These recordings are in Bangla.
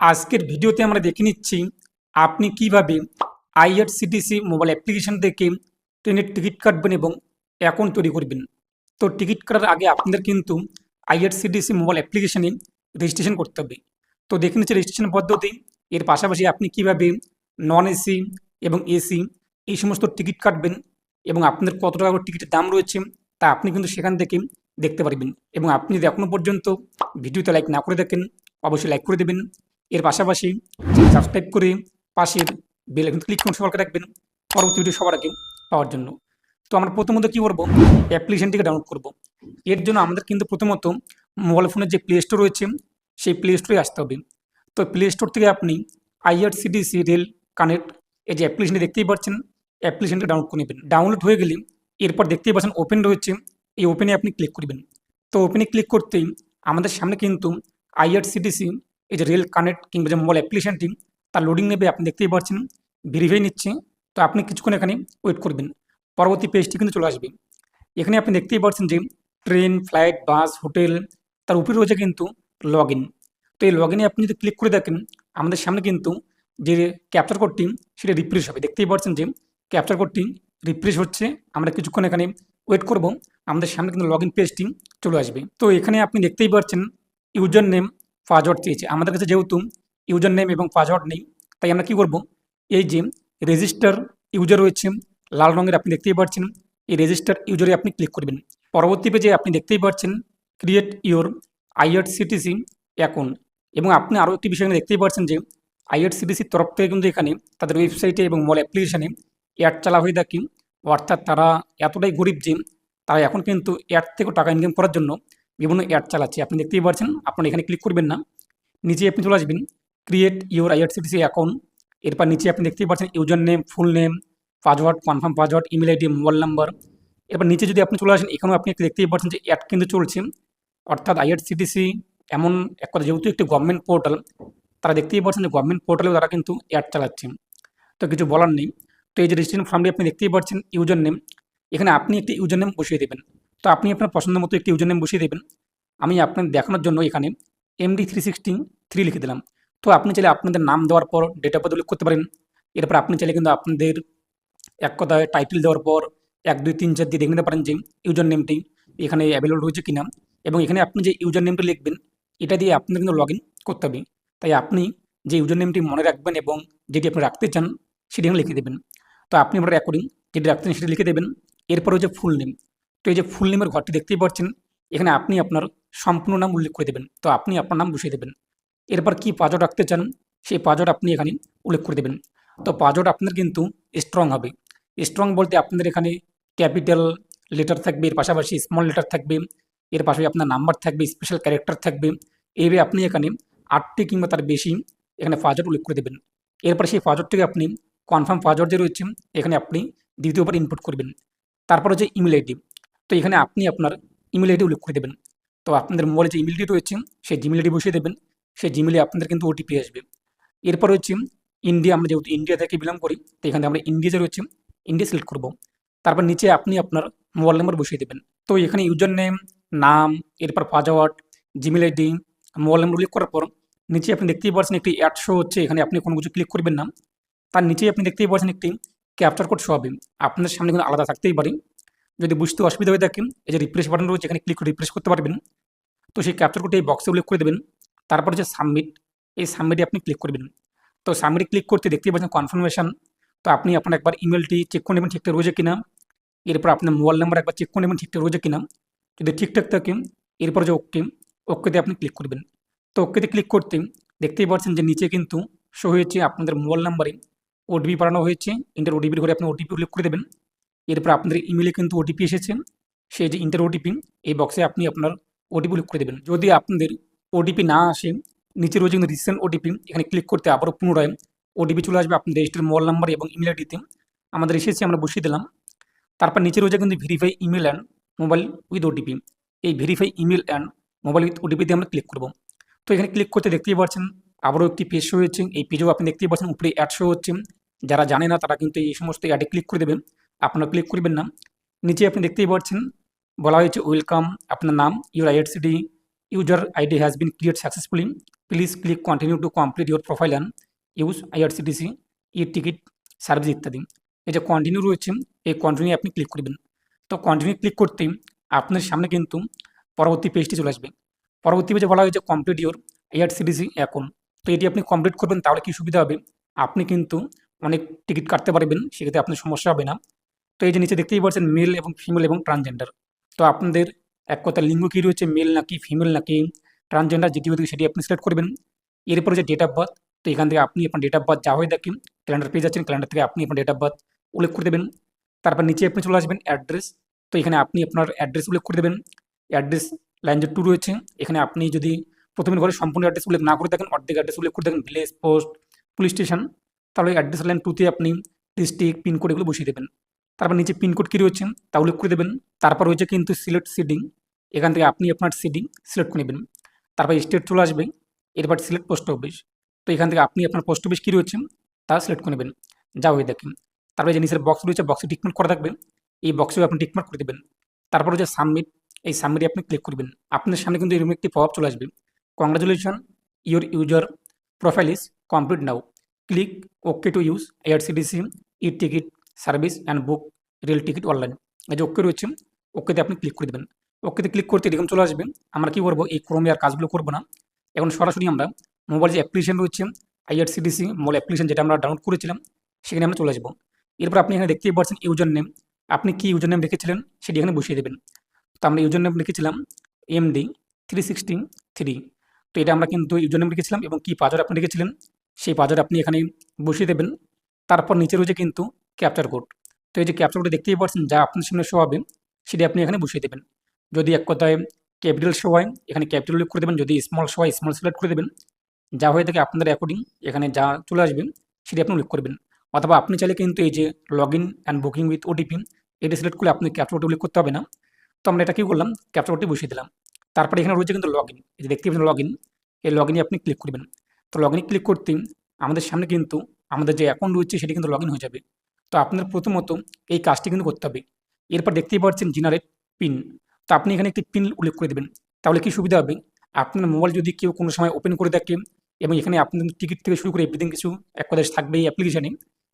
আজকের ভিডিওতে আমরা দেখে নিচ্ছি আপনি কীভাবে আইআরসিটিসি মোবাইল অ্যাপ্লিকেশন থেকে ট্রেনের টিকিট কাটবেন এবং অ্যাকাউন্ট তৈরি করবেন। তো টিকিট কাটার আগে আপনাদের কিন্তু আইআরসিটিসি মোবাইল অ্যাপ্লিকেশানে রেজিস্ট্রেশন করতে হবে। তো দেখে নিচ্ছি রেজিস্ট্রেশন পদ্ধতি, এর পাশাপাশি আপনি কীভাবে নন এসি এবং এসি এই সমস্ত টিকিট কাটবেন এবং আপনাদের কত টাকা করে টিকিটের দাম রয়েছে তা আপনি কিন্তু সেখান থেকে দেখতে পারবেন। এবং আপনি যদি এখনও পর্যন্ত ভিডিওতে লাইক না করে দেখেন অবশ্যই লাইক করে দেবেন। এর পাশাপাশি সাবস্ক্রাইব করে পাশের বেল আইকন ক্লিক করে সবাইকে রাখবেন পরবর্তী ভিডিও সবার আগে পাওয়ার জন্য। তো আমরা প্রথমত কী করব? অ্যাপ্লিকেশনটিকে ডাউনলোড করব। এর জন্য আমাদের কিন্তু প্রথমত মোবাইল ফোনের যে প্লে স্টোর রয়েছে, সেই প্লে স্টোরে আসতে হবে। তো প্লে স্টোর থেকে আপনি আইআরসিডিসি রেল কানেক্ট এই যে অ্যাপ্লিকেশনটি দেখতেই পাচ্ছেন অ্যাপ্লিকেশনটি ডাউনলোড করে নেবেন। ডাউনলোড হয়ে গেলে এরপর দেখতেই পাচ্ছেন ওপেন রয়েছে, এই ওপেনে আপনি ক্লিক করবেন। তো ওপেনে ক্লিক করতেই আমাদের সামনে কিন্তু আইআরসিটিসি এই যে রেল কানেক্ট কিংবা যে মোবাইল অ্যাপ্লিকেশনটি তার লোডিং নেবে, আপনি দেখতেই পাচ্ছেন ভেরিফাই নিচ্ছে, তো আপনি কিছুক্ষণ এখানে ওয়েট করবেন। পরবর্তী পেজটি কিন্তু চলে আসবে। এখানে আপনি দেখতেই পাচ্ছেন যে ট্রেন ফ্লাইট বাস হোটেল তার উপরে রয়েছে কিন্তু লগ তো এই লগ আপনি যদি ক্লিক করে দেখেন, আমাদের সামনে কিন্তু যে ক্যাপচার কোডটি সেটা রিফ্রেশ হবে। দেখতেই পাচ্ছেন যে ক্যাপচার কোডটি রিফ্রেশ হচ্ছে। আমরা কিছুক্ষণ এখানে ওয়েট করব। আমাদের সামনে কিন্তু লগ ইন পেজটি চলে আসবে। তো এখানে আপনি দেখতেই পাচ্ছেন ইউজার নেম পাসওয়ার্ড চেয়েছে। আমাদের কাছে যেহেতু ইউজার নেম এবং পাসওয়ার্ড নেই, তাই আমরা কি করব? এই যে রেজিস্টার ইউজার রয়েছে, লাল রঙের আপনি দেখতেই পাচ্ছেন, এই রেজিস্টার ইউজারে আপনি ক্লিক করবেন। পরবর্তী পেজে আপনি দেখতেই পাচ্ছেন ক্রিয়েট ইওর আইআরসিটিসি অ্যাকাউন্ট এবং আপনি আরও একটি বিষয় দেখতেই পাচ্ছেন যে আইআরসিটিসির তরফ থেকে কিন্তু এখানে তাদের ওয়েবসাইটে এবং মোবাইল অ্যাপ্লিকেশানে অ্যাড চালা হয়ে থাকে। অর্থাৎ তারা এতটাই গরিব যে তারা এখন কিন্তু অ্যাড থেকে টাকা ইনকাম করার জন্য বিভিন্ন অ্যাড চালাচ্ছে। আপনি দেখতেই পাচ্ছেন আপনি এখানে ক্লিক করবেন না। নিচে আপনি চলে আসবেন ক্রিয়েট ইউর আইআরসিটিসি অ্যাকাউন্ট এরপর নিচে আপনি দেখতেই পাচ্ছেন user name full name password confirm password email ID mobile number এরপর নিচে যদি আপনি চলে আসেন, এখানেও আপনি দেখতেই পাচ্ছেন যে অ্যাড কিন্তু চলছে। অর্থাৎ আইআরসিটিসি এমন এক কথা, যেহেতু একটি গভর্নমেন্ট পোর্টাল তারা দেখতেই পাচ্ছেন যে গভর্নমেন্ট পোর্টালেও তারা কিন্তু অ্যাড চালাচ্ছে। তো কিছু বলার নেই। তো এই যে রেজিস্ট্রেশন ফর্মটি আপনি দেখতেই পাচ্ছেন ইউজার নেম এখানে আপনি একটি ইউজার নেম বসিয়ে দেবেন। তো আপনি আপনার পছন্দ মতো একটি ইউজার নেম বসিয়ে দেবেন। আমি আপনার দেখানোর জন্য এখানে এমডি থ্রি সিক্সটি থ্রি লিখে দিলাম। তো আপনি চাইলে আপনাদের নাম দেওয়ার পর ডেট অফ বার্থ উল্লেখ করতে পারেন। এরপর আপনি চাইলে কিন্তু আপনাদের এক কথায় টাইটেল দেওয়ার পর এক, দুই, তিন, চার দিয়ে দেখে নিতে পারেন যে ইউজার নেমটি এখানে অ্যাভেলেবল রয়েছে কিনা। এবং এখানে আপনি যে ইউজার নেমটি লিখবেন, এটা দিয়ে আপনার কিন্তু লগ করতে হবে। তাই আপনি যে ইউজার নেমটি মনে রাখবেন এবং যেটি আপনি রাখতে চান, সেটি এখানে লিখে দেবেন। তো আপনি আপনার অ্যাকর্ডিং যেটি রাখতে চান, সেটি লিখে দেবেন। এরপর হচ্ছে ফুল নেম তো এই যে ফুল নেমের ঘরটি দেখতেই পাচ্ছেন, এখানে আপনি আপনার সম্পূর্ণ নাম উল্লেখ করে দেবেন। তো আপনি আপনার নাম বসিয়ে দেবেন। এরপর কি পাজট রাখতে চান, সেই পাজট আপনি এখানে উল্লেখ করে দেবেন। তো পাজট আপনার কিন্তু স্ট্রং হবে। স্ট্রং বলতে আপনাদের এখানে ক্যাপিটাল লেটার থাকবে, এর পাশাপাশি স্মল লেটার থাকবে, এর পাশাপাশি আপনার নাম্বার থাকবে স্পেশাল ক্যারেক্টার থাকবে। এইভাবে আপনি এখানে আটটি কিংবা তার বেশি এখানে পাজট উল্লেখ করে দেবেন। এরপর সেই পাজটটিকে আপনি কনফার্ম পাজট যে রয়েছে, এখানে আপনি দ্বিতীয়বার ইনপুট করবেন। তারপর হচ্ছে ইমেল আইডি তো এখানে আপনি আপনার ইমেল আইডি উল্লেখ করে দেবেন। তো আপনাদের মোবাইলে যে ইমেলটি রয়েছে, সেই জিমেল আইডি বসিয়ে দেবেন। সেই জিমেলে আপনাদের কিন্তু ওটিপি আসবে। এরপর হচ্ছে ইন্ডিয়া আমরা যেহেতু ইন্ডিয়া থেকে বিলং করি, তো এখানে আমরা ইন্ডিয়া যে রয়েছে ইন্ডিয়া সিলেক্ট করব। তারপর নিচে আপনি আপনার মোবাইল নাম্বার বসিয়ে দেবেন। তো এখানে ইউজার নেম নাম এরপর password Gmail ID mobile number উল্লেখ করার পর নিচে আপনি দেখতেই পাচ্ছেন একটি অ্যাড শো হচ্ছে। এখানে আপনি কোনো কিছু ক্লিক করবেন না। তার নিচেই আপনি দেখতেই পাচ্ছেন একটি ক্যাপচার কোড শো হবে। আপনাদের সামনে কিন্তু আলাদা থাকতেই পারে। যদি বুঝতে অসুবিধা হয়ে থাকে, এই যে রিফ্রেশ বাটন রয়েছে, এখানে ক্লিক করে রিফ্রেশ করতে পারবেন। তো সেই ক্যাপচার কোডটি এই বক্সে উল্লেখ করে দেবেন। তারপর হচ্ছে সাবমিট এই সাবমিটে আপনি ক্লিক করবেন। তো সাবমিটে ক্লিক করতে দেখতেই পাচ্ছেন কনফার্মেশন তো আপনি আপনার একবার ইমেলটি চেক করে নেবেন, ঠিকঠাক রয়েছে কিনা। এরপর আপনার মোবাইল নাম্বার একবার চেক করে নেবেন, ঠিকঠাক রয়েছে কিনা। যদি ঠিকঠাক থাকে, এরপর যে ওকে ওকেতে আপনি ক্লিক করবেন। তো ওকেতে ক্লিক করতে দেখতেই পাচ্ছেন যে নিচে কিন্তু শো হয়েছে আপনাদের মোবাইল নাম্বারে ওটিপি পাঠানো হয়েছে। ইন্টার ওটিপির ঘরে আপনি ওটিপি উল্লেখ করে দেবেন। এরপর আপনাদের ইমেলে কিন্তু ওটিপি এসেছে। সেই যে ইন্টার ওটিপি এই বক্সে আপনি আপনার ওটিপি উল্লেখ করে দেবেন। যদি আপনাদের ওটিপি না আসে নিচে রয়েছে কিন্তু রিসেন্ট ওটিপি এখানে ক্লিক করতে আবারও পুনরায় ওটিপি চলে আসবে আপনার রেজিস্টার মোবাইল নাম্বার এবং ইমেল আইডিতে আমাদের এসেছে, আমরা বসিয়ে দিলাম। তারপর নিচে রয়েছে কিন্তু verify email and mobile with OTP এই verify email and mobile with ওটিপিতে আমরা ক্লিক করব। তো এখানে ক্লিক করতে দেখতেই পাচ্ছেন, আবারও একটি পেজ শো এই পেজেও আপনি দেখতেই পাচ্ছেন, উপরে অ্যাড শো হচ্ছে। যারা জানে না, তারা কিন্তু এই সমস্ত অ্যাডে ক্লিক করে দেবেন আপনারা ক্লিক করবেন না। নিচে আপনি দেখতেই পাচ্ছেন, বলা হয়েছে ওয়েলকাম আপনার নাম your IRCTC user ID has been create successfully please click continue to complete your profile and use IRCTC e ticket service ইত্যাদি। এই যে কন্টিনিউ রয়েছে, এই কন্টিনিউ আপনি ক্লিক করবেন। তো কন্টিনিউ ক্লিক করতে আপনার সামনে কিন্তু পরবর্তী পেজটি চলে আসবে। পরবর্তী পেজে বলা হয়েছে কমপ্লিট ইউর আইআরসিটিসি এখন তো এটি আপনি কমপ্লিট করবেন, তাহলে কি সুবিধা হবে? আপনি কিন্তু অনেক টিকিট কাটতে পারবেন, সেক্ষেত্রে আপনার সমস্যা হবে না। তো এই যে নিচে দেখতেই পাচ্ছেন মেল এবং ফিমেল এবং ট্রান্সজেন্ডার তো আপনাদের এক কথা লিঙ্গ কী রয়েছে মেল নাকি ফিমেল নাকি ট্রান্সজেন্ডার যেটি হতে সেটি আপনি সিলেক্ট করবেন। এরপরে যে ডেট অফ বার্থ তো এখান থেকে আপনি আপনার ডেট অফ বার্থ যা হয়ে দেখেন ক্যালেন্ডার পেয়ে যাচ্ছেন ক্যালেন্ডার থেকে আপনি আপনার ডেট অফ বার্থ উল্লেখ করে দেবেন। তারপর নিচে আপনি চলে আসবেন অ্যাড্রেস তো এখানে আপনি আপনার অ্যাড্রেস উল্লেখ করে দেবেন। অ্যাড্রেস লাইন যে টু রয়েছে, এখানে আপনি যদি প্রথমে ঘরে সম্পূর্ণ অ্যাড্রেস উল্লেখ না করে থাকেন, অর্ধেক অ্যাড্রেস উল্লেখ করে থাকেন ভিলেজ পোস্ট পুলিশ স্টেশন তাহলে অ্যাড্রেস লাইন টুতে আপনি ডিস্ট্রিক্ট পিনকোড এগুলো বসিয়ে দেবেন। তারপর নিচে পিনকোড কী রয়েছে তা উল্লেখ করে দেবেন। তারপর রয়েছে কিন্তু সিলেক্ট সিডিং এখান থেকে আপনি আপনার সিডিং সিলেক্ট করে নেবেন। তারপর স্টেট চলে আসবে, এরপর সিলেক্ট পোস্ট অফিস তো এখান থেকে আপনি আপনার পোস্ট অফিস কী রয়েছে, তা সিলেক্ট করে নেবেন। যা হয়ে দেখেন। তারপরে যে নিচের বক্স রয়েছে বক্সে টিকমার্ক করা থাকবে। এই বক্সে আপনি টিকমার্ক করে দেবেন। তারপর হচ্ছে সাবমিট এই সাবমিটে আপনি ক্লিক করবেন। আপনার সামনে কিন্তু এরকম একটি প্রভাব চলে আসবে। Congratulation your user profile is complete now click okay to use IRCTC e ticket service and book rail ticket online এই যে ওকে রয়েছে ওকেতে আপনি ক্লিক করে দেবেন। ওকেতে ক্লিক করতে এরকম চলে আসবে। আমরা কী করব? এই ক্রমে আর কাজগুলো করব না। এখন সরাসরি আমরা মোবাইল যে অ্যাপ্লিকেশন রয়েছে আইআরসিডিসি মোবাইল অ্যাপ্লিকেশন যেটা আমরা ডাউনলোড করেছিলাম, সেখানে আমরা চলে আসব। এরপর আপনি এখানে দেখতেই পাচ্ছেন ইউজার নেম আপনি কি ইউজার নেম রেখেছিলেন? সেটি এখানে বসিয়ে দেবেন। তো আমরা ইউজার নেম লিখেছিলাম এমডি থ্রি সিক্সটি থ্রি তো এটা আমরা কিন্তু ইউজার নেম লিখেছিলাম এবং কী পাজর আপনি লিখেছিলেন সেই পাজর আপনি এখানে বসিয়ে দেবেন। তারপর নিচে রয়েছে কিন্তু ক্যাপচার কোড তো এই যে ক্যাপচার কোডে দেখতেই পাচ্ছেন, যা আপনার সামনে শো হবে, সেটি আপনি এখানে বসিয়ে দেবেন। যদি এক কথায় ক্যাপিটাল শো হয়, এখানে ক্যাপিটাল উল্লেখ করে দেবেন। যদি স্মল শো হয় স্মল সিলেক্ট করে দেবেন। যা হয়ে থাকে আপনাদের অ্যাকর্ডিং এখানে যা চলে আসবে, সেটি আপনি উল্লেখ করবেন অথবা আপনি চাইলে কিন্তু এই যে log in and booking with OTP এটা সিলেক্ট করলে আপনি ক্যাপচার কোড উল্লেখ করতে হবে না। তো আমরা এটা কী করলাম? ক্যাপচার কোডটি বসিয়ে দিলাম। তারপরে এখানে রয়েছে কিন্তু লগ ইন এই যে দেখতে পাচ্ছেন লগ ইন এই লগ ইনে আপনি ক্লিক করবেন তো লগ ইনে ক্লিক করতে আমাদের সামনে কিন্তু আমাদের যে অ্যাকাউন্ট রয়েছে, সেটি কিন্তু লগ ইন হয়ে যাবে। তো আপনার প্রথমত এই কাজটি কিন্তু করতে হবে। এরপর দেখতেই পাচ্ছেন জেনারেট পিন তো আপনি এখানে একটি পিন উল্লেখ করে দেবেন। তাহলে কি সুবিধা হবে? আপনার মোবাইল যদি কেউ কোনো সময় ওপেন করে দেখে এবং এখানে আপনার টিকিট থেকে শুরু করে এভরিথিং কিছু এক কথা থাকবে এই অ্যাপ্লিকেশানে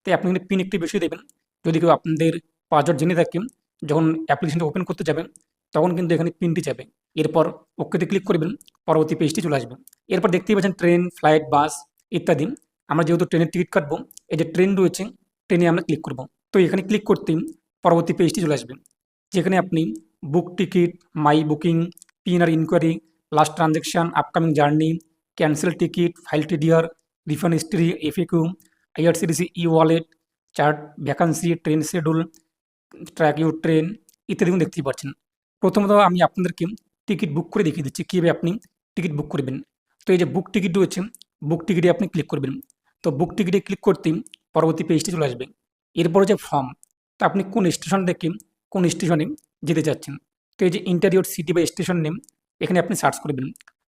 তাই আপনি এখানে পিন একটি বেশি দেবেন। যদি কেউ আপনাদের পাসওয়ার্ড জেনে থাকেন যখন অ্যাপ্লিকেশনটা ওপেন করতে যাবেন তখন কিন্তু এখানে পিনটি যাবে। এরপর ওকেতে ক্লিক করবেন, পরবর্তী পেজটি চলে আসবে। এরপর দেখতেই পাচ্ছেন ট্রেন ফ্লাইট বাস ইত্যাদি। আমরা যেহেতু ট্রেনের টিকিট কাটবো, এই যে ট্রেন রয়েছে ট্রেনে আমরা ক্লিক করব। তো এখানে ক্লিক করতেই পরবর্তী পেজটি চলে আসবে। যেখানে আপনি book ticket my booking PNR enquiry last transaction upcoming journey cancel ticket file TDR refund history FAQ IRCTC e wallet chart vacancy train schedule track your train ইত্যাদি দেখতেই পাচ্ছেন। প্রথমত আমি আপনাদেরকে টিকিট বুক করে দেখিয়ে দিচ্ছি, কীভাবে আপনি টিকিট বুক করবেন। তো এই যে বুক টিকিট রয়েছে বুক টিকিটে আপনি ক্লিক করবেন। তো বুক টিকিটে ক্লিক করতেই পরবর্তী পেজটি চলে আসবে। এরপরে যে ফর্ম তো আপনি কোন স্টেশন থেকে কোন স্টেশনে যেতে চাচ্ছেন? তো এই যে ইন্টারিয়র সিটি বা স্টেশন নেম এখানে আপনি সার্চ করবেন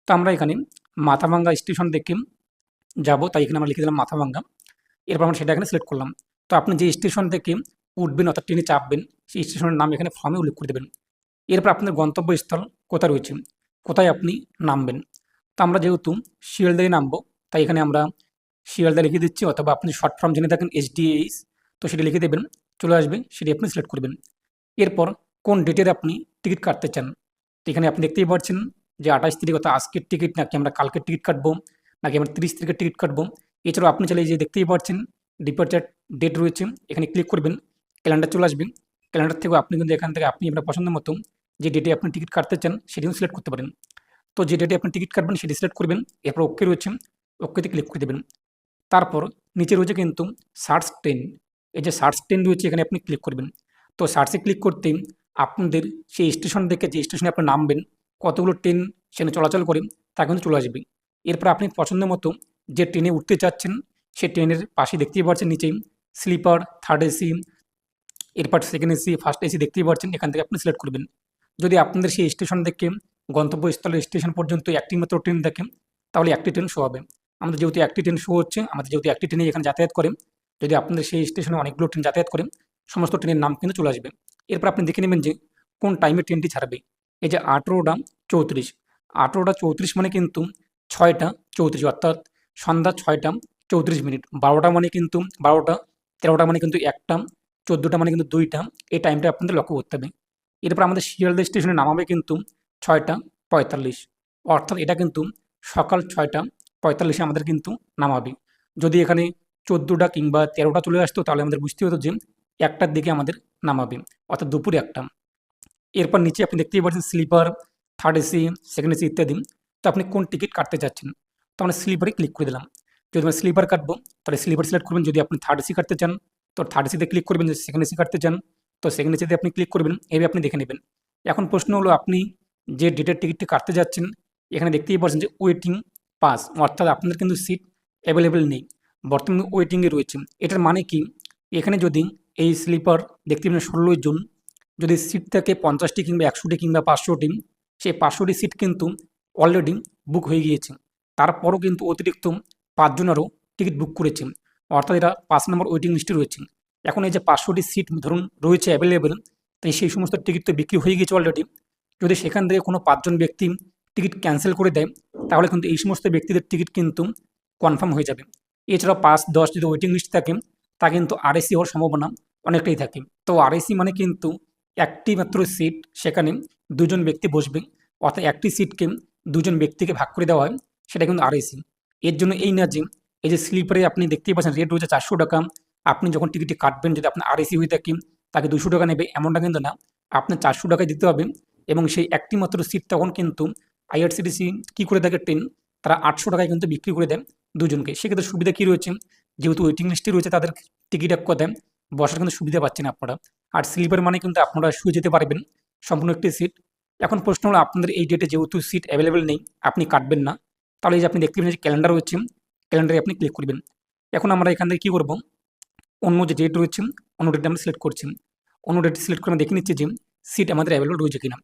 তো আমরা এখানে মাথাভাঙ্গা স্টেশন থেকে যাব, তাই এখানে আমরা লিখে দিলাম মাথাভাঙ্গা। এরপর আমরা সেটা এখানে সিলেক্ট করলাম। তো আপনি যে স্টেশন থেকে উঠবেন, অর্থাৎ ট্রেনে চাপবেন, সেই স্টেশনের নাম এখানে ফর্মে উল্লেখ করে দেবেন। এরপর আপনার গন্তব্যস্থল কোথায় রয়েছে? কোথায় আপনি নামবেন? তো আমরা যেহেতু শিয়ালদায় নামবো, তাই এখানে আমরা শিয়ালদা লিখে দিচ্ছি অথবা আপনি শর্ট ফর্ম জেনে থাকেন এইচডিএইচ তো সেটি লিখে দেবেন, চলে আসবে, সেটি আপনি সিলেক্ট করবেন। এরপর কোন ডেটের আপনি টিকিট কাটতে চান? তো এখানে আপনি দেখতেই পাচ্ছেন যে আঠাশ তারিখ অর্থাৎ আজকের টিকিট নাকি আমরা কালকের টিকিট কাটবো, নাকি আমরা তিরিশ তারিখের টিকিট কাটবো। এছাড়াও আপনি চাইলে যে দেখতেই পাচ্ছেন ডিপার্চার ডেট রয়েছে, এখানে ক্লিক করবেন ক্যালেন্ডার চলে আসবেন ক্যালেন্ডার থেকেও আপনি কিন্তু এখান থেকে আপনি আপনার পছন্দ মতো যে ডেটে আপনি টিকিট কাটতে চান, সেটিও সিলেক্ট করতে পারেন। তো যে ডেটে আপনি টিকিট কাটবেন, সেটি সিলেক্ট করবেন, এরপর ওকে রয়েছে ওকেতে ক্লিক করে দেবেন। তারপর নিচে রয়েছে কিন্তু সার্চ ট্রেন এই যে সার্চ ট্রেন রয়েছে, এখানে আপনি ক্লিক করবেন। তো সার্চে ক্লিক করতে আপনাদের সেই স্টেশন থেকে যে স্টেশনে আপনি নামবেন, কতগুলো ট্রেন সেখানে চলাচল করে, তা কিন্তু চলে আসবে। এরপর আপনি পছন্দ মতো যে ট্রেনে উঠতে চাচ্ছেন সে ট্রেনের পাশে দেখতেই পাচ্ছেন নিচেই স্লিপার থার্ড এসি এরপর সেকেন্ড এসি ফার্স্ট এসি দেখতেই পাচ্ছেন, এখান থেকে আপনি সিলেক্ট করবেন। যদি আপনাদের সেই স্টেশন থেকে গন্তব্যস্থলের স্টেশন পর্যন্ত একটি মাত্র ট্রেন দেখেন তাহলে একটি ট্রেন শো হবে। আমাদের যেহেতু একটি ট্রেন শো হচ্ছে, আমাদের যেহেতু একটি ট্রেনে এখানে যাতায়াত করে যদি আপনাদের সেই স্টেশনে অনেকগুলো ট্রেন যাতায়াত করে সমস্ত ট্রেনের নাম কিন্তু চলে আসবে। এরপর আপনি দেখে নেবেন যে কোন টাইমে ট্রেনটি ছাড়বে। এই যে আঠেরোটা চৌত্রিশ আঠেরোটা চৌত্রিশ মানে কিন্তু ছয়টা চৌত্রিশ, অর্থাৎ সন্ধ্যা ছয়টা চৌত্রিশ মিনিট, বারোটা মানে কিন্তু বারোটা, তেরোটা মানে কিন্তু একটা, চোদ্দোটা মানে কিন্তু দুইটা, এই টাইমটা আপনাদের লক্ষ্য করতে হবে। এরপর আমাদের শিয়ালদা স্টেশনে নামাবে কিন্তু ছয়টা পঁয়তাল্লিশ, অর্থাৎ এটা কিন্তু সকাল ছয়টা পঁয়তাল্লিশে আমাদের কিন্তু নামাবে। যদি এখানে চোদ্দোটা কিংবা তেরোটা চলে আসতো, তাহলে আমাদের বুঝতে হতো যে একটার দিকে আমাদের নামাবে, অর্থাৎ দুপুরে একটা। এরপর নিচে আপনি দেখতেই পাচ্ছেন sleeper, third AC second AC ইত্যাদি। তো আপনি কোন টিকিট কাটতে চাচ্ছেন? তো আমরা স্লিপারে ক্লিক করে দিলাম। যদি আমরা স্লিপার কাটবো, তাহলে স্লিপার সিলেক্ট করবেন। যদি আপনি থার্ড এসি কাটতে চান, তো থার্ড এসিতে ক্লিক করবেন। যদি সেকেন্ড এসি কাটতে চান, তো সেকেন্ড এসিতে আপনি ক্লিক করবেন। এভাবে আপনি দেখে নেবেন। এখন প্রশ্ন হলো, আপনি যে ডেটের টিকিটটি কাটতে যাচ্ছেন, এখানে দেখতেই পাচ্ছেন যে ওয়েটিং পাস, অর্থাৎ আপনাদের কিন্তু সিট অ্যাভেলেবেল নেই। বর্তমানে ওয়েটিংয়ে রয়েছে এটার মানে কি? এখানে যদি এই স্লিপার দেখতে পাবেন ষোলোই জুন, যদি সিট থাকে পঞ্চাশটি কিংবা একশোটি কিংবা পাঁচশোটি, সেই পাঁচশোটি সিট কিন্তু অলরেডি বুক হয়ে গিয়েছে। তারপরও কিন্তু অতিরিক্ত পাঁচজনেরও টিকিট বুক করেছে অর্থাৎ এরা পাঁচ নম্বর ওয়েটিং লিস্টে রয়েছে এখন এই যে পাঁচশোটি সিট ধরুন রয়েছে অ্যাভেলেবেল তাই সেই সমস্ত টিকিট তো বিক্রি হয়ে গেছে অলরেডি যদি সেখান থেকে কোনো পাঁচজন ব্যক্তি টিকিট ক্যান্সেল করে দেয়, তাহলে কিন্তু এই সমস্ত ব্যক্তিদের টিকিট কিন্তু কনফার্ম হয়ে যাবে। এছাড়াও পাঁচ, দশ যদি ওয়েটিং লিস্ট থাকে, তা কিন্তু আরএসি হওয়ার সম্ভাবনা অনেকটাই থাকে। তো আরএসি মানে কিন্তু একটি মাত্র সিট সেখানে দুজন ব্যক্তি বসবে, অর্থাৎ একটি সিটকে দুজন ব্যক্তিকে ভাগ করে দেওয়া হয়, সেটা কিন্তু আরএসি এর জন্য এই না যে, এই যে স্লিপারে আপনি দেখতেই পাচ্ছেন রেট রয়েছে চারশো টাকা, আপনি যখন টিকিটটি কাটবেন, যদি আপনার আরএসি হয়ে থাকে, তাকে দুশো টাকা নেবে, এমনটা কিন্তু না। আপনার চারশো টাকায় দিতে হবে, এবং সেই একটি মাত্র সিট তখন কিন্তু আইআরসিটিসি কী করে থাকে ট্রেন, তারা আটশো টাকায় কিন্তু বিক্রি করে দেয় দুজনকে। সেক্ষেত্রে সুবিধা কী রয়েছে? যেহেতু ওয়েটিং লিস্টে রয়েছে, তাদের টিকিট এক কথায় বসার কিন্তু সুবিধা পাচ্ছেন আপনারা। আর স্লিপার মানে কিন্তু আপনারা শুয়ে যেতে পারবেন, সম্পূর্ণ একটি সিট এখন প্রশ্ন হলো, আপনাদের এই ডেটে যেহেতু সিট অ্যাভেলেবেল নেই, আপনি কাটবেন না। তাহলে এই যে আপনি দেখতে পাবেন যে ক্যালেন্ডার রয়েছে ক্যালেন্ডারে আপনি ক্লিক করবেন। এখন আমরা এখান থেকে কী করব? অন্য যে ডেট রয়েছে, অন্য ডেট আমরা সিলেক্ট করছি। অন্য ডেট সিলেক্ট করে আমরা দেখে নিচ্ছি যে সিট আমাদের অ্যাভেলেবল রয়েছে কিনা।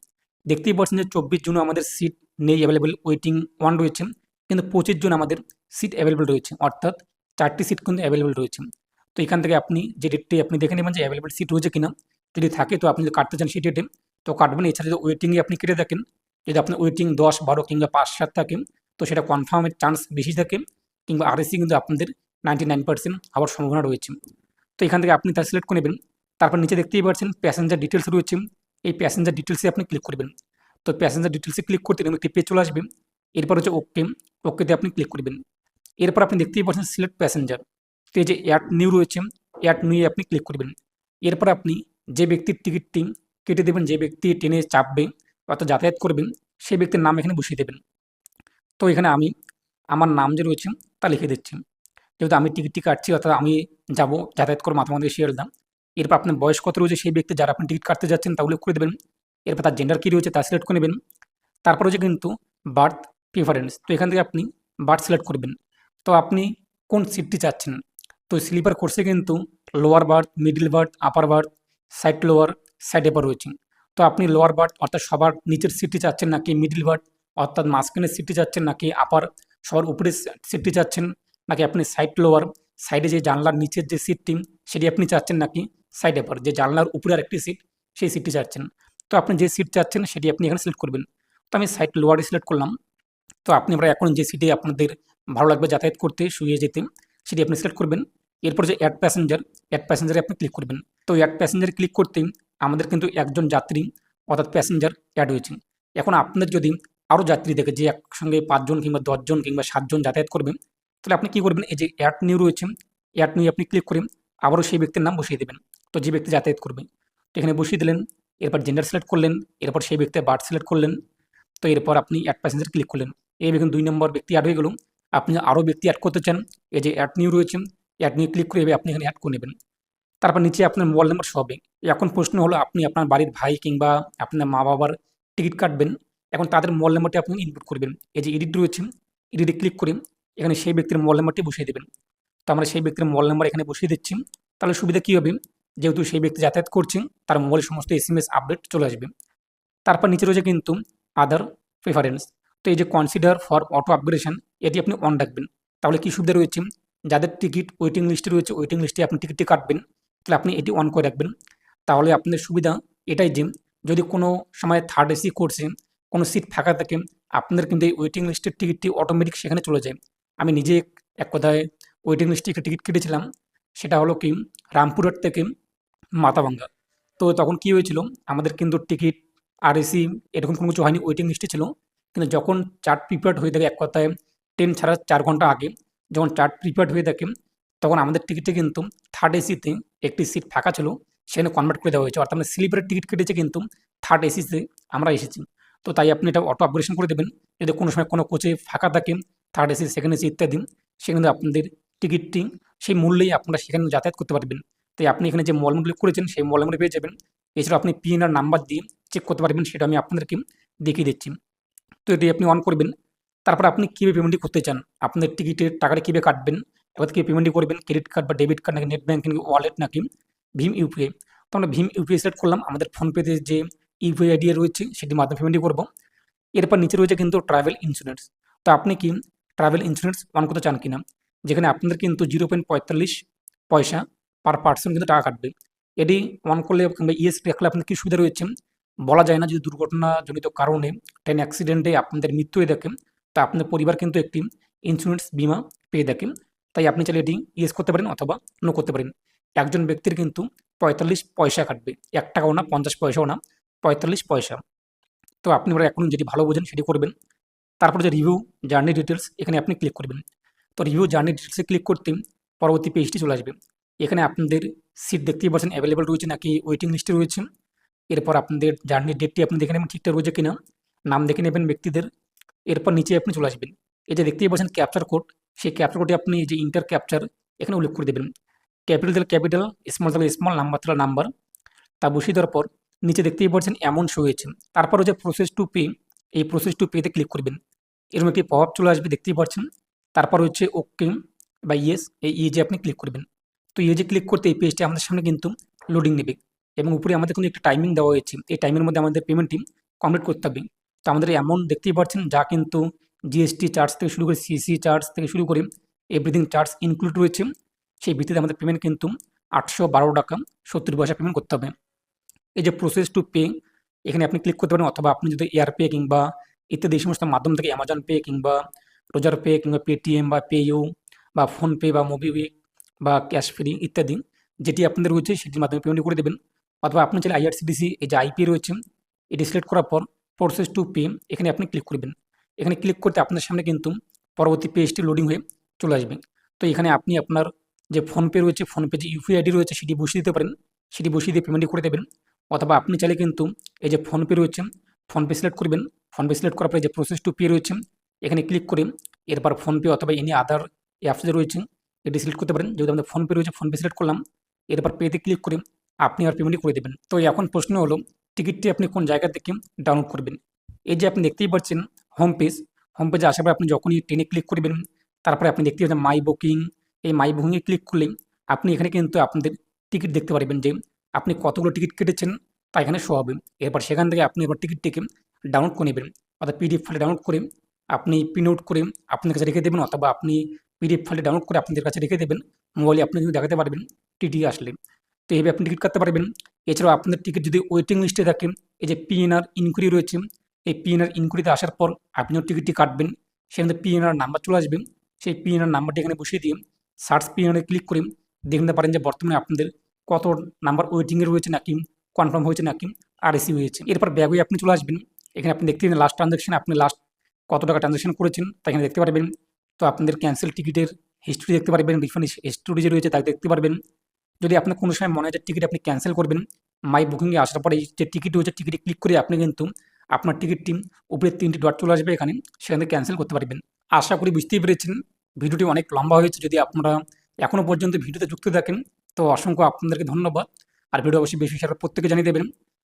দেখতেই পাচ্ছেন যে চব্বিশ জুন আমাদের সিট নেই অ্যাভেলেবেল ওয়েটিং ওয়ান রয়েছে, কিন্তু পঁচিশ জন আমাদের সিট অ্যাভেলেবেল রয়েছে, অর্থাৎ চারটি সিট কিন্তু অ্যাভেলেবেল রয়েছে। তো এখান থেকে আপনি যে ডেটটি আপনি দেখে নেবেন যে অ্যাভেলেবেল সিট রয়েছে কিনা, যদি থাকে তো আপনি যদি কাটতে চান সেই ডেটে তো কাটবেন। এছাড়া যদি ওয়েটিংয়ে আপনি কেটে থাকেন, যদি আপনার ওয়েটিং দশ, বারো কিংবা পাঁচ, সাত থাকে, তো সেটা কনফার্মের চান্স বেশি থাকে, কিংবা আরএসি কিন্তু আপনাদের নাইনটি নাইন পার্সেন্ট হওয়ার সম্ভাবনা রয়েছে। তো এখান থেকে আপনি তার সিলেক্ট করে নেবেন। তারপর নিচে দেখতেই পাচ্ছেন প্যাসেঞ্জার ডিটেলস রয়েছে এই প্যাসেঞ্জার ডিটেলসে আপনি ক্লিক করবেন। তো প্যাসেঞ্জার ডিটেলসে ক্লিক করতে এরকম একটি পেজ চলে আসবে। এরপর হচ্ছে ওকে ওকেতে আপনি ক্লিক করবেন। এরপর আপনি দেখতেই পাচ্ছেন সিলেক্ট প্যাসেঞ্জার তো এই যে অ্যাড নিউ রয়েছে অ্যাড নিউয়ে আপনি ক্লিক করবেন। এরপর আপনি যে ব্যক্তির টিকিটটি কেটে দেবেন, যে ব্যক্তি ট্রেনে চাপবে অর্থাৎ যাতায়াত করবেন সেই ব্যক্তির নাম এখানে বসিয়ে দেবেন। তো এখানে আমি আমার নাম যে রয়েছে তা লিখে দিচ্ছি। যেহেতু আমি টিকিটটি কাটছি, অর্থাৎ আমি যাব, যাতায়াত করে মাথামাদের শিয়ালদা এরপর আপনার বয়স কত রয়েছে সেই ব্যক্তি, যারা আপনি টিকিট কাটতে যাচ্ছেন তা উল্লেখ করে দেবেন। এরপর তার জেন্ডার কী রয়েছে তা সিলেক্ট করে নেবেন। তারপর হচ্ছে কিন্তু বার্থ প্রিফারেন্স তো এখান থেকে আপনি বার্থ সিলেক্ট করবেন। তো আপনি কোন সিটটি চাচ্ছেন? তো স্লিপার কোর্সে কিন্তু lower berth middle berth upper berth side lower side upper রয়েছে। তো আপনি লোয়ার বার্থ অর্থাৎ সবার নিচের সিটটি চাচ্ছেন নাকি মিডিল বার্থ অর্থাৎ মাঝখানের সিটটি চাচ্ছেন নাকি আপার সবার উপরের সিটটি চাচ্ছেন নাকি আপনি সাইড লোয়ার সাইডে যে জানলার নিচের যে সিটটি সেটি আপনি চাচ্ছেন নাকি সাইড এপার যে জানলার উপরে আরেকটি সিট সেই সিটটি চাচ্ছেন। তো আপনি যে সিট চাচ্ছেন, সেটি আপনি এখানে সিলেক্ট করবেন। তো আমি সাইড লোয়ারে সিলেক্ট করলাম। তো আপনি আমরা এখন যে সিটে আপনাদের ভালো লাগবে যাতায়াত করতে, শুয়ে যেতে, সেটি আপনি সিলেক্ট করবেন। এরপর যে অ্যাড প্যাসেঞ্জার অ্যাড প্যাসেঞ্জারে আপনি ক্লিক করবেন। তো অ্যাড প্যাসেঞ্জারে ক্লিক করতেই আমাদের কিন্তু একজন যাত্রী, অর্থাৎ প্যাসেঞ্জার অ্যাড হয়েছে। এখন আপনাদের যদি আরও যাত্রী দেখে, যে একসঙ্গে পাঁচজন কিংবা দশজন কিংবা সাতজন যাতায়াত করবেন তাহলে আপনি কী করবেন? এই যে অ্যাড নিউ রয়েছে অ্যাড নিউ আপনি ক্লিক করে আবারও সেই ব্যক্তির নাম বসিয়ে দেবেন। তো যে ব্যক্তি যাতায়াত করবে। তো এখানে বসিয়ে দিলেন, এরপর জেন্ডার সিলেক্ট করলেন, এরপর সেই ব্যক্তির বার্থ সিলেক্ট করলেন, তো এরপর আপনি অ্যাড প্যাসেঞ্জার ক্লিক করলেন। এই দেখুন দুই নম্বর ব্যক্তি অ্যাড হয়ে গেল। আপনি আরও ব্যক্তি অ্যাড করতে চান, এই যে অ্যাড নিউ রয়েছে অ্যাড নিউ ক্লিক করে আপনি এখানে অ্যাড করে নেবেন। তারপর নিচে আপনার মোবাইল নাম্বার সবে এখন প্রশ্ন হলো, আপনি আপনার বাড়ির ভাই কিংবা আপনার মা বাবার টিকিট কাটবেন, এখন তাদের মোবাইল নাম্বারটি আপনি ইনপুট করবেন। এই যে এডিট রয়েছে এডিটে ক্লিক করে এখানে সেই ব্যক্তির মোবাইল নাম্বারটি বসিয়ে দেবেন। তো আমরা সেই ব্যক্তির মোবাইল নাম্বার এখানে বসিয়ে দিচ্ছি। তাহলে সুবিধা কী হবে? যেহেতু সেই ব্যক্তি যাতায়াত করছে তার মোবাইলে সমস্ত এস এম এস আপডেট চলে আসবে। তারপর নিচে রয়েছে কিন্তু আদার প্রেফারেন্স তো এই যে কনসিডার ফর অটো আপগ্রেডেশন এটি আপনি অন রাখবেন। তাহলে কী সুবিধা রয়েছে? যাদের টিকিট ওয়েটিং লিস্টে রয়েছে ওয়েটিং লিস্টে আপনি টিকিটটি কাটবেন, তাহলে আপনি এটি অন করে রাখবেন। তাহলে আপনাদের সুবিধা এটাই যে, যদি কোনো সময় থার্ড এসি করছে কোনো সিট ফাঁকা থাকে, আপনাদের কিন্তু এই ওয়েটিং লিস্টের টিকিটটি অটোমেটিক সেখানে চলে যায়। আমি নিজে এক কথায় ওয়েটিং লিস্টে একটা টিকিট কেটেছিলাম, সেটা হলো কি, রামপুরহাট থেকে মাথাভাঙ্গা তো তখন কি হয়েছিল, আমাদের কিন্তু টিকিট আর এসি এরকম কোনো কিছু হয়নি ওয়েটিং লিস্টে ছিল। কিন্তু যখন চার্ট প্রিপেয়ার্ড হয়ে থাকে, এক কথায় ট্রেন ছাড়ার চার ঘণ্টা আগে, যখন চার্ট প্রিপেয়ার্ড হয়ে থাকে, তখন আমাদের টিকিটে কিন্তু থার্ড এসিতে একটি সিট ফাঁকা ছিল, সেখানে কনভার্ট করে দেওয়া হয়েছে। অর্থাৎ আমরা স্লিপারের টিকিট কেটেছে কিন্তু থার্ড এসিতে আমরা এসেছি। তো তাই আপনি এটা অটো আপগ্রেশন করে দেবেন। যদি কোনো সময় কোনো কোচে ফাঁকা থাকে থার্ড এসি সেকেন্ড এসি ইত্যাদি, সেখানে আপনাদের টিকিটটি সেই মূল্যেই আপনারা সেখানে যাতায়াত করতে পারবেন। তাই আপনি এখানে যে মলমগুলি করেছেন, সেই মলমগুলি পেয়ে যাবেন। এছাড়াও আপনি পিএনআর নাম্বার দিয়ে চেক করতে পারবেন, সেটা আমি আপনাদেরকে দেখিয়ে দিচ্ছি। তো এটি আপনি অন করবেন, তারপর আপনি কীভাবে পেমেন্টটি করতে চান? আপনার টিকিটের টাকাটা কীভাবে কাটবেন? এবার কীভাবে পেমেন্টটি করবেন ক্রেডিট কার্ড বা ডেবিট কার্ড নাকি নেট ব্যাঙ্কিং ওয়ালেট নাকি ভীম ইউপিআই তো আমরা ভীম ইউপিআই সিলেক্ট করলাম, আমাদের ফোনপেতে যে ইউপিআই আইডি রয়েছে, সেটির মাধ্যমে পেমেন্টটি করব। এরপর নিচে রয়েছে কিন্তু ট্রাভেল ইন্স্যুরেন্স তো আপনি কি ট্রাভেল ইন্স্যুরেন্স অন করতে চান কিনা? যেখানে আপনাদের কিন্তু জিরো পয়েন্ট পঁয়তাল্লিশ পয়সা পার পার্সন কিন্তু টাকা কাটবে। এটি অন করলে কিংবা ইএস রাখলে আপনার কী সুবিধা রয়েছে? বলা যায় না যদি দুর্ঘটনাজনিত কারণে ট্রেন অ্যাক্সিডেন্টে আপনাদের মৃত্যু হয়ে থাকে, তা আপনার পরিবার কিন্তু একটি ইন্স্যুরেন্স বিমা পেয়ে থাকে। তাই আপনি চাইলে এটি ইয়েস করতে পারেন অথবা নো করতে পারেন। একজন ব্যক্তির কিন্তু পঁয়তাল্লিশ পয়সা কাটবে। এক টাকাও না, পঞ্চাশ পয়সাও না, পঁয়তাল্লিশ পয়সা। তো আপনি এবার এখন যেটি ভালো বোঝেন সেটি করবেন। তারপর যে রিভিউ জার্নি ডিটেলস এখানে আপনি ক্লিক করবেন। তো রিভিউ জার্নি ডিটেলসে ক্লিক করতে পরবর্তী পেজটি চলে আসবে। এখানে আপনাদের সিট দেখতেই পাচ্ছেন অ্যাভেলেবেল রয়েছে নাকি ওয়েটিং লিস্টে রয়েছে। এরপর আপনাদের জার্নির ডেটটি আপনি দেখে নেবেন, ঠিকঠাক রয়েছে কিনা। নাম দেখে নেবেন ব্যক্তিদের। এরপর নিচে আপনি চলে আসবেন। এই যে দেখতেই পাচ্ছেন ক্যাপচার কোড সেই ক্যাপচার কোডে আপনি যে ইন্টার ক্যাপচার এখানে উল্লেখ করে দেবেন। ক্যাপিটাল ক্যাপিটাল স্মল দিলে স্মল নাম্বার দিলে নাম্বার তা বসিয়ে দেওয়ার পর নিচে দেখতেই পাচ্ছেন এমন শো হয়েছে। তারপর যে প্রসেস টু পে এই প্রসেস টু পেতে ক্লিক করবেন। এরকম একটি প্রভাব চলে আসবে, দেখতেই পাচ্ছেন। তারপর হচ্ছে ওকে বা ইয়েস এই ইয়েজে আপনি ক্লিক করবেন। তো ইয়েজে ক্লিক করতে এই পেজটি আমাদের সামনে কিন্তু লোডিং নেবে এবং উপরে আমাদের কোনো একটা টাইমিং দেওয়া হয়েছে। এই টাইমের মধ্যে আমাদের পেমেন্টটি কমপ্লিট করতে হবে। তো আমাদের অ্যামাউন্ট দেখতেই পাচ্ছেন যা কিন্তু জিএসটি চার্জ থেকে শুরু করে সিসি চার্জ থেকে শুরু করে এভরিথিং চার্জ ইনক্লুড রয়েছে। সেই ভিত্তিতে আমাদের পেমেন্ট কিন্তু আটশো বারো টাকা সত্তর পয়সা পেমেন্ট করতে হবে। এই যে প্রসেস টু পে এখানে আপনি ক্লিক করতে পারেন অথবা আপনি যদি এয়ার পে কিংবা ইত্যাদি এই সমস্ত মাধ্যম থেকে অ্যামাজন পে কিংবা রোজার পে কিংবা পেটিএম বা পেইউ বা ফোনপে বা মোবিউইক বা ক্যাশ ফ্রি ইত্যাদি যেটি আপনাদের রয়েছে সেটির মাধ্যমে পেমেন্ট করে দেবেন। অথবা আপনি চাইলে আইআরসিডিসি এই যে আইপি রয়েছে, এটি সিলেক্ট করার পর প্রসেস টু পে এখানে আপনি ক্লিক করবেন। এখানে ক্লিক করতে আপনার সামনে কিন্তু পরবর্তী পেজটি লোডিং হয়ে চলে আসবে। তো এখানে আপনি আপনার যে ফোনপে রয়েছে ফোনপে যে ইউপিআই আইডি রয়েছে সেটি বসিয়ে দিতে পারেন। সেটি বসিয়ে দিয়ে পেমেন্টটি করে দেবেন। অথবা আপনি চাইলে কিন্তু এই যে ফোনপে রয়েছে ফোনপে সিলেক্ট করবেন। ফোনপে সিলেক্ট করার পরে যে প্রসেস টু পে রয়েছে, এখানে ক্লিক করে এরপর ফোনপে অথবা এনি আদার অ্যাপস রয়েছে এটি সিলেক্ট করতে পারেন। যেহেতু আমাদের ফোনপে রয়েছে ফোনপে সিলেক্ট করলাম। এরপর পেতে ক্লিক করে আপনি আর পেমেন্টই করে দেবেন। তো এখন প্রশ্ন হলো টিকিটটি আপনি কোন জায়গা থেকে ডাউনলোড করবেন? এই যে আপনি দেখতেই পাচ্ছেন হোম পেজ হোম পেজে আসার পর আপনি যখনই ট্রেনে ক্লিক করবেন, তারপরে আপনি দেখতে পাচ্ছেন মাই বুকিং এই মাই বুকিংয়ে ক্লিক করলে আপনি এখানে কিন্তু আপনাদের টিকিট দেখতে পারবেন যে আপনি কতগুলো টিকিট কেটেছেন, তা এখানে শো হবে। এরপর সেখান থেকে আপনি এবার টিকিটটিকে ডাউনলোড করে নেবেন। অর্থাৎ পিডিএফ ফাইলে ডাউনলোড করে আপনি প্রিন্ট আউট করে আপনার কাছে রেখে দেবেন, অথবা আপনি পিডিএফ ফাইলে ডাউনলোড করে আপনাদের কাছে রেখে দেবেন। মোবাইলে আপনি কিন্তু দেখাতে পারবেন টিটি আসলে। তো এইভাবে আপনি টিকিট কাটতে পারবেন। এছাড়াও আপনাদের টিকিট যদি ওয়েটিং লিস্টে থাকে, এই যে পিএনআর ইনকোয়ারি রয়েছে, এই পিএনআর ইনকোয়ারিতে আসার পর আপনিও টিকিটটি কাটবেন। সেখানে পিএনআর নাম্বার চলে আসবে। সেই পিএনআর নাম্বারটি এখানে বসিয়ে দিয়ে সার্চ পিএনআরে ক্লিক করে দেখতে পারেন যে বর্তমানে আপনাদের কত নাম্বার ওয়েটিংয়ে রয়েছে নাকি কনফার্ম হয়েছে নাকি আরএসি হয়েছে। এরপর ব্যাগে আপনি চলে আসবেন। এখানে আপনি দেখতে লাস্ট ট্রানজাকশন আপনি লাস্ট কত টাকা ট্রানজাকশন করেছেন, তা এখানে দেখতে পারবেন। তো আপনাদের ক্যান্সেল টিকিটের হিস্ট্রি দেখতে পারবেন রিফান্ড হিস্ট্রি যে রয়েছে তা দেখতে পারবেন। যদি আপনার কোনো সময় মনে হয় টিকিট আপনি ক্যান্সেল করবেন মাই বুকিংয়ে আসার পরে যে টিকিট রয়েছে টিকিটে ক্লিক করে আপনি কিন্তু আপনার টিকিটটি উপরে তিনটি ডট চলে আসবে এখানে, সেখান থেকে ক্যান্সেল করতে পারবেন। আশা করি বুঝতেই পেরেছেন, ভিডিওটি অনেক লম্বা হয়েছে, যদি আপনারা এখনও পর্যন্ত ভিডিওতে যুক্ত থাকেন, তো অসংখ্য আপনাদেরকে ধন্যবাদ। আর ভিডিও অবশ্যই বেশি বেশি প্রত্যেকে জানিয়ে দেবেন।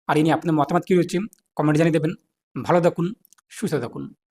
আর ইনি আপনার মতামত কী রয়েছে কমেন্টে জানিয়ে দেবেন। ভালো থাকুন, সুস্থ থাকুন।